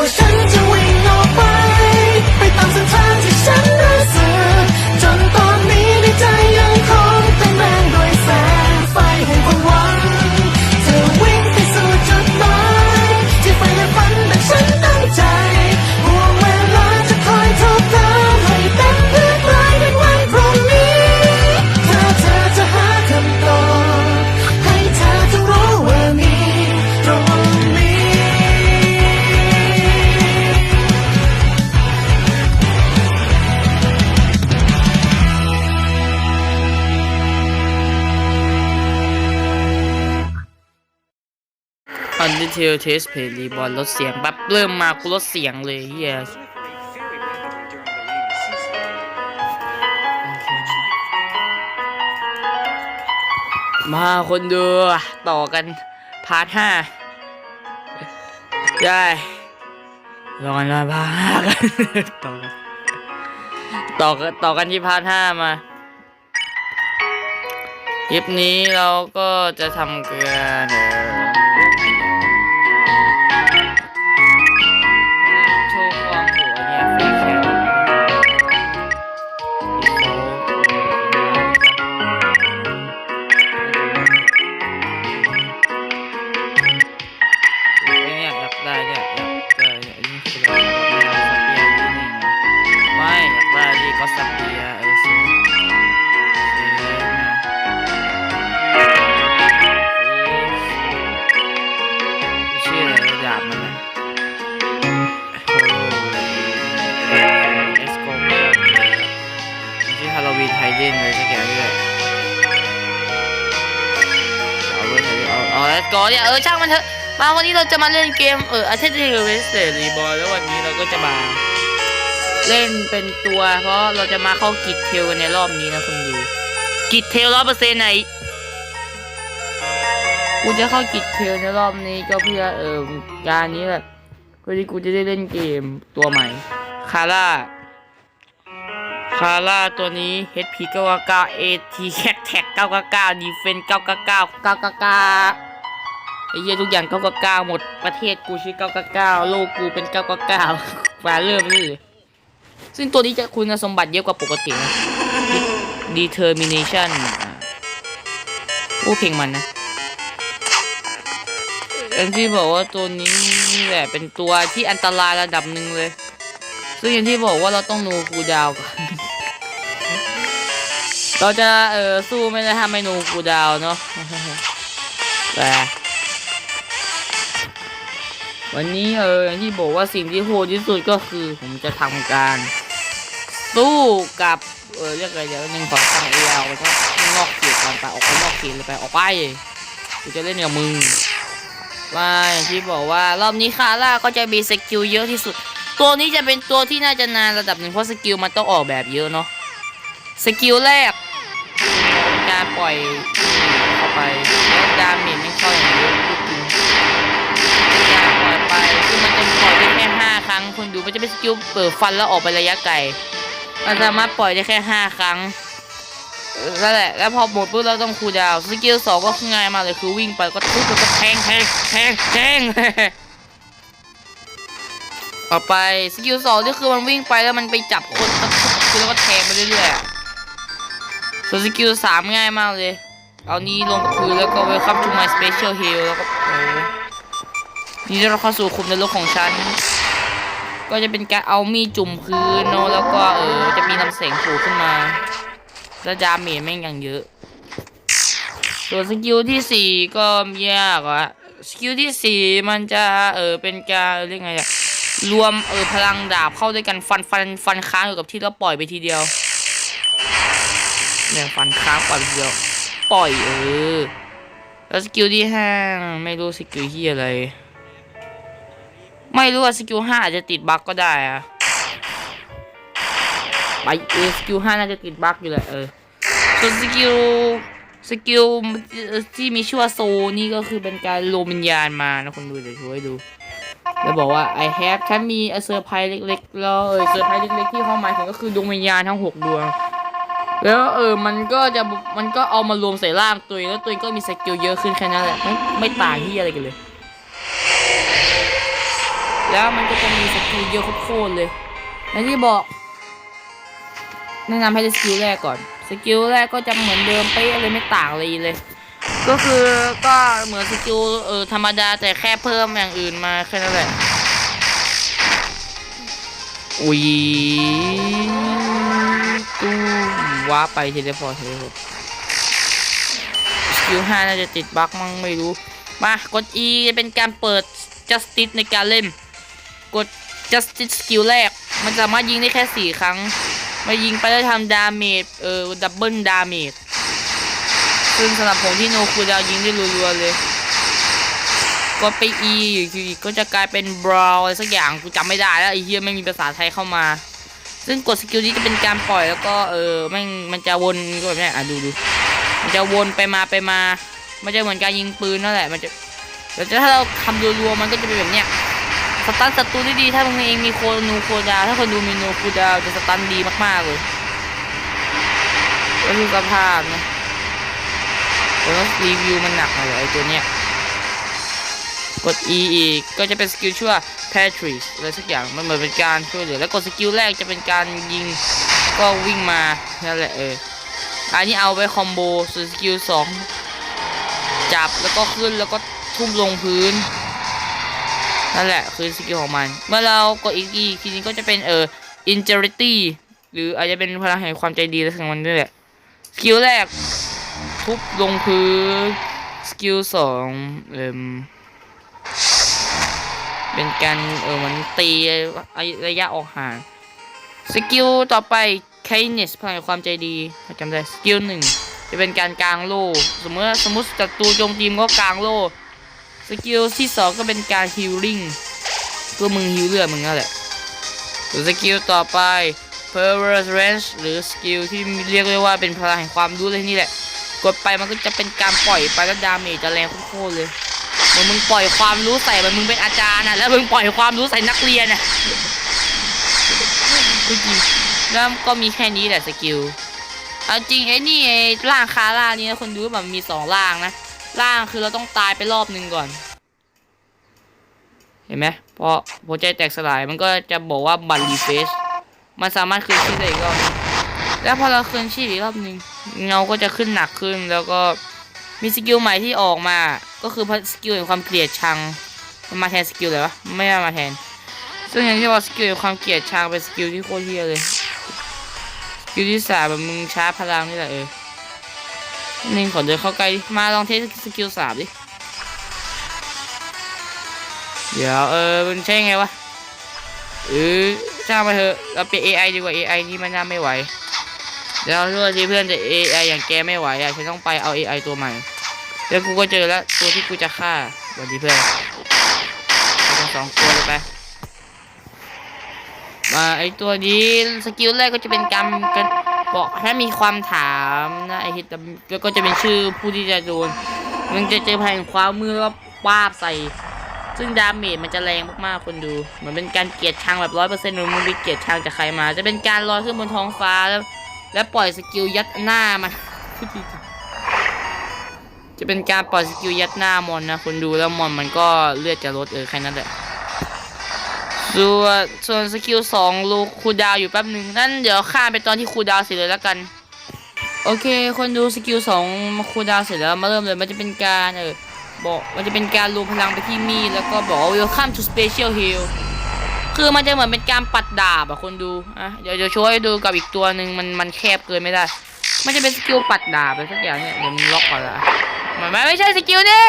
ตัว อันดิเทลเทสเพลีบอลลดเสียงแบบเริ่มมากูลดเสียงเลยเฮียมาคนดูต่อกัน พาร์ทห้าได้รองกันมาพาร์ทห้ากันต่อกันต่อกันต่อกันที่พาร์ทห้ามาคลิปนี้เราก็จะทำเการเอ่ อฮาโลวีนไทเดนเลยสักอย่างด้วยเอาเว้ยเอาเอาเอสโกเนี่ยเออช่างมันเถอะมาวันนี้เราจะมาเล่นเกมเอออาเทนเทลเวสเตอร์รีบอลแล้ววันนี้เราก็จะมาเล่นเป็นตัว เพราะเราจะมาเข้ากิจเทลกันในรอบนี้นะคุณดูกิจเทลร้อยเปอร์เซ็นต์ไหนกูจะเข้ากิจเทลในรอบนี้ก็เพื่อเออการนี้แหละเพื่อที่กูจะได้เล่นเกมตัวใหม่คาร่า คาร่าตัวนี้ HP 999 AT แคทแท็ก999 Defense 999 999ไอ้เหี้ยทุกอย่าง 999 หมดประเทศกูชื่อ 999 โลกกูเป็น 999มาเริ่มนี่เลยซึ่งตัวนี้จะคุณสมบัติเยอะกว่าปกตินะ Determination อ่าโอ้เพลงมันนะอย่างที่บอกว่าตัวนี้นี่แหละเป็นตัวที่อันตรายระดับหนึ่งเลย ซึ่งอย่างที่บอกว่าเราต้องนูคูดาวก่อน เราจะเออสู้ไม่ได้ถ้าไม่นูคูดาวเนาะแต่วันนี้เอออย่างที่บอกว่าสิ่งที่โหดที่สุดก็คือ ผมจะทำการ สู้กับเออเรียกอะไรเดี๋ยวหนึ่งขอทางเอลไปก็นอกเขตก่อนไปออกไปนอกเขตเลยไปออกไปกูจะเล่นกับมึงว่าอย่างที่บอกว่ารอบนี้คาร่าก็จะมีสกิลเยอะที่สุด ตัวนี้จะเป็นตัวที่น่าจะนานระดับหนึ่งเพราะสกิลมันต้องออกแบบเยอะเนาะสกิลแรก ปล่อยเข้าไปแล้วดาเมจไม่เข้าอย่างเยอะพูดจริงกาปล่อยไปคือมันจะปล่อยได้แค่ห้าครั้งคุณดูมันจะเป็นสกิลเปิดฟันแล้วออกไประยะไกลมันสามารถปล่อยได้แค่ห้าครั้งนั่นแหละแล้วพอหมดปุ๊บเราต้องคูดาวสกิลสองก็ง่ายมากเลยคือวิ่งไปก็ทุบแล้วก็แทงแทงแทงแทงต่อไปสกิลสองนี่คือมันวิ่งไปแล้วมันไปจับคนตะคุบคือแล้วก็แทงไปเรื่อยๆ ส่วนสกิลสามง่ายมากเลย เอานี้ลงกับพื้นแล้วก็ welcome to my special heal แล้วก็โอ้นี่เราเข้าสู่คุมในโลกของฉัน ก็จะเป็นการเอามีดจุ่มพื้นเนแล้วก็เออจะมีลำแสงโผล่ขึ้นมาแล้วดาเมจแม่งอย่างเยอะ ส่วนสกิลที่สี่ก็ยากอะสกิลที่สี่มันจะเออเป็นการเรียกไงอะรวมเออพลังดาบเข้าด้วยกันฟันฟันฟันค้างอยู่กับที่แล้วปล่อยไปทีเดียว เนี่ยฟันค้างปล่อยไปทีเดียวปล่อยเออแล้วสกิลที่ห้าไม่รู้สกิลที่อะไร ไม่รู้ว่าสกิลห้าอาจจะติดบั๊กก็ได้อะไปเออสกิลห้าน่าจะติดบั๊กอยู่แหละเออส่วนสกิลสกิลที่มีชื่อว่าโซนี่ก็คือเป็นการรวมวิญญาณมานะคนดูเดี๋ยวช่วยดู แล้วบอกว่า I have ฉันมีเซอร์ไพรส์เล็กๆแล้วเซอร์ไพรส์เล็กๆที่เขาหมายถึงก็คือดวงวิญญาณทั้งหกดวง แล้วเออมันก็จะมันก็เอามารวมใส่ร่างตัวเองแล้วตัวเองก็มีสกิลเยอะขึ้นแค่นั้นแหละไม่ไม่ต่างที่อะไรกันเลย แล้วมันก็จะมีสกิลเยอะโคตรเลยอย่างที่บอก แนะนำให้สกิลแรกก่อนสกิลแรกก็จะเหมือนเดิมเป๊ะเลยไม่ต่างอะไรเลย ก็คือก็เหมือนสกิลเออธรรมดาแต่แค่เพิ่มอย่างอื่นมาแค่นั้นแหละอุ้ย ว้าร์ปไปเทเลพอร์ตเทเลพอร์ตสกิลห้าน่าจะติดบั๊กมั้งไม่รู้ มากด E จะเป็นการเปิด justice ในการเล่น กด justice สกิลแรก มันสามารถยิงได้แค่สี่ครั้ง มายิงไปแล้วทำดาเมจเออดับเบิลดาเมจซึ่งสำหรับผมที่โนคูดาวยิงได้รัวๆเลยกดไป E อีกทีก็จะกลายเป็น brown อะไรสักอย่างกูจำไม่ได้แล้วไอ้เหี้ยไม่มีภาษาไทยเข้ามา ซึ่งกดสกิลนี้จะเป็นการปล่อยแล้วก็เออแม่งมันจะวนก็แบบเนี้ยอะดูดูมันจะวนไปมาไปมา มันจะเหมือนการยิงปืนนั่นแหละ มันจะแต่ถ้าเราทำรัวๆมันก็จะเป็นแบบเนี้ยสตันศัตรูได้ดี ถ้ามึงเองมีโคนูโคดาวถ้าคนดูมีโนคูดาวจะสตันดีมากๆเลยก็คือสภาพนะผมต้องรีวิวมันหนักหน่อยไอตัวเนี้ย กด E อีกก็จะเป็นสกิลชื่ อว่า Patrice อะไรสักอย่างมันเหมือนเป็นการช่วยเหลือแล้วกดสกิลแรกจะเป็นการยิงก็วิ่งมานั่นแหละเอออันนี้เอาไว้คอมโบส่วนสกิลสองจับแล้วก็ขึ้นแล้วก็ทุ่มลงพื้นนั่นแหละคือสกิลของมัน เมื่อเรากดอีกทีทีนี้ก็จะเป็นเออ ingenuity หรืออาจจะเป็นพลังแห่งความใจดีและของมันด้วยแหละสกิลแรกทุบลงพื้นสกิลสองเอ่ม เป็นการเออเหมันตีระยะออกห่างสกิลต่อไป kindness พลังแห่งความใจดีจำได้สกิลหนึ่งจะเป็นการกลางโล่สมมติสมมติศัตรูโจมตีมก็กลางโล่สกิลที่สองก็เป็นการ healing ตัวมึงฮิวเลือดมึงนั่นแหละส่วนสกิลต่อไป perseverance หรือสกิลที่เรียกได้ว่าเป็นพลังแห่งความรู้เลยนี่แหละ กดไปมันก็จะเป็นการปล่อยไปแล้วดาเมจจะแรงโคตรเลย เหมือนมึงปล่อยความรู้ใส่เหมันมึงเป็นอาจารย์นะแล้วมึงปล่อยความรู้ใส่นักเรียนนะจริงแล้วก็มีแค่นี้แหละสกิลเอาจริงไอ้นี่ไอ้ร่างคาร่านี่นะคนดูแบบมีสองร่างนะร่างคือเราต้องตายไปรอบหนึ่งก่อน เห็นไหมพอหัวใจแตกสลายมันก็จะบอกว่าบัตรรีเฟชมันสามารถคืนชีพได้อีกรอบแล้วพอเราคืนชีพอีกรอบหนึ่งเงาก็จะขึ้นหนักขึ้นแล้วก็มีสกิลใหม่ที่ออกมา ก็คือสกิลแห่งความเกลียดชังมันมาแทนสกิลเลยวะไม่ได้มาแทน ซึ่งอย่างที่ว่าสกิลแห่งความเกลียดชังเป็นสกิลที่โคตรเฮียเลยสกิลที่สามแบบมึงช้าพลังนี่แหละเออนี่ขอเดินเข้าใกล้มาลองเทสสกิลสามดิเดี๋ยวเออมันใช่ไงวะเออช่างมาเถอะเราเปลี่ยน AI ดีกว่า AI นี่มันน่าไม่ไหวเดี๋ยวช่วยทีเพื่อนแต่ AI อย่างแกไม่ไหวอะฉันต้องไปเอา AI ตัวใหม่ แล้วกูก็เจอแล้วตัวที่กูจะฆ่าสวัสดีเพื่อนไปกันสองตัวเลยไป มาไอตัวนี้สกิลแรกก็จะเป็นการมกันบอกถ้ามีความถามนะไอฮิตแล้วก็จะเป็นชื่อผู้ที่จะโดน มันจะเจอพลังความมือแล้วก็ปาบใส่ ซึ่งดาเมจมันจะแรงมากๆคนดูเหมือนเป็นการเกียดชังแบบร้อยเปอร์เซ็นต์มึงไปเกียดชังจากใครมา จะเป็นการลอยขึ้นบนท้องฟ้าแล้ว แล้วปล่อยสกิลยัดหน้ามัน จะเป็นการปล่อยสกิลยัดหน้ามอนนะคนดูแล้วมอนมันก็เลือดจะลดเออแค่นั้นแหละส่วนส่วนสกิลสองลูกคูดาวอยู่แป๊บหนึ่งนั่นเดี๋ยวข้ามไปตอนที่คูดาวเสร็จเลยแล้วกัน โอเค คนดูสกิลสองมาคูดาวเสร็จแล้วมาเริ่มเลยมันจะเป็นการเออบอกมันจะเป็นการรวมพลังไปที่มีดแล้วก็บอกว่า welcome to special heal คือมันจะเหมือนเป็นการปัดดาบอะคนดูอะเดี๋ยวจะโชว์ให้ดูกับอีกตัวหนึ่งมันมันแคบเกินไม่ได้ มันจะเป็นสกิลปัดดาบอะไรสักอย่างเนี่ยเดี๋ยวมึงล็อกก่อนละ มันไม่ใช่สกิลนี่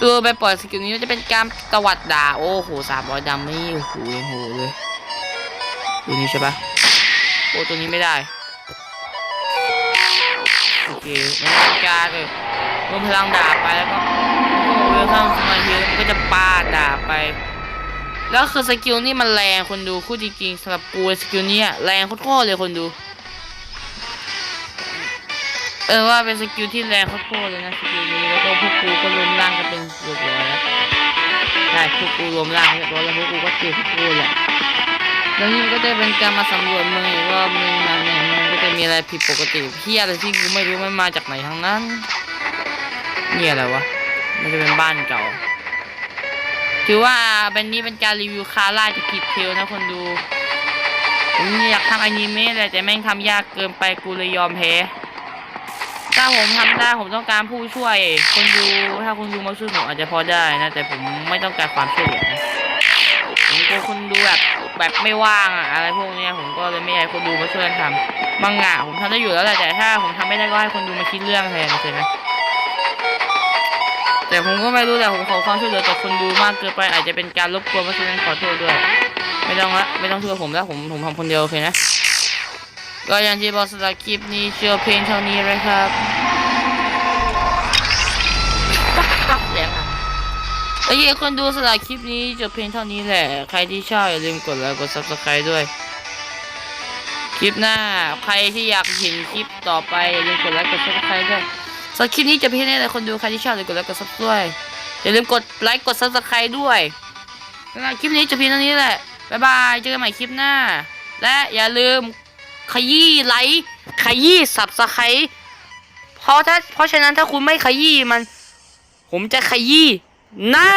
ตัวไปปล่อยสกิลนี้จะเป็นการตวัดดาโอ้โหสามร้อยดำนี่โอ้โหยังโหเลยตัวนี้ใช่ปะโอ้ตัวนี้ไม่ได้โอเคมันเป็นการเออรวมพลังดาบไปแล้วก็โอ้โหเวลข้างสมาธิมันก็จะปาดดาบไป แล้วคือสกิลนี่มันแรงคนดูคู่จริงๆสำหรับกูสกิลนี้แรงโคตรเลยคนดู เออว่าเป็นสกิลที่แรงโคตรเลยนะสกิลนี้แล้วก็พวกกูก็รวมร่างกันเป็นเรียบร้อยแล้วใช่พวกกูรวมร่างเรียบร้อยแล้วพวกกูก็เก็บพวกกูแหละแล้วนี่ก็จะเป็นการมาสำรวจเมืองอีกรอบนึงนะเนี่ยมันก็จะมีอะไรผิดปกติเพี้ยอะไรที่กูไม่รู้มันมาจากไหนทั้งนั้นเนี่ยอะไรวะมันจะเป็นบ้านเก่า ถือว่าเป็นนี้เป็นการรีวิวคาร่าจากกิดเทลนะคนดูผมอยากทำอนิเมะเลยแต่แม่งทำยากเกินไปกูเลยยอมแพ้ ถ้าผมทำได้ผมต้องการผู้ช่วย คนดูถ้าคนดูมาช่วยผมอาจจะพอได้นะ แต่ผมไม่ต้องการความช่วยเหลือนะผมกลัวคนดูแบบแบบไม่ว่างอะอะไรพวกเนี้ยผมก็เลยไม่อยากคนดูมาช่วยกันทำบางงะผมทำได้อยู่แล้วแหละแต่ถ้าผมทำไม่ได้ก็ให้คนดูมาคิดเรื่องแทนโอเคไหมแต่ผมก็ไม่รู้แต่ผมขอความช่วยเหลือจากคนดูมากเกินไปอาจจะเป็นการรบกวนเพราะฉะนั้นขอโทษด้วย ไม่ต้องละไม่ต้องช่วยผมแล้วผมผมทำคนเดียวโอเคนะ ก็อย่างที่บอกสำหรับคลิปนี้เชื่อเพลงเท่านี้เลยครับเดี๋ยวค่ะโอเคคนดูสำหรับคลิปนี้จบเพียงเท่านี้แหละ ใครที่ชอบอย่าลืมกดไลค์กด subscribe ด้วย คลิปหน้า ใครที่อยากเห็นคลิปต่อไปอย่าลืมกดไลค์กด subscribe ด้วยสำหรับคลิปนี้จบเพียงเท่านี้แหละคนดูใครที่ชอบอย่าลืมกดไลค์กด subscribe ด้วยอย่าลืมกดไลค์กด subscribe ด้วยสำหรับคลิปนี้จบเพียงเท่านี้แหละบ๊ายบายเจอกันใหม่คลิปหน้า และอย่าลืม ขยี้ไลค์ขยี้สับสไครเพราะถ้าเพราะฉะนั้นถ้าคุณไม่ขยี้มัน ผมจะขยี้หน้า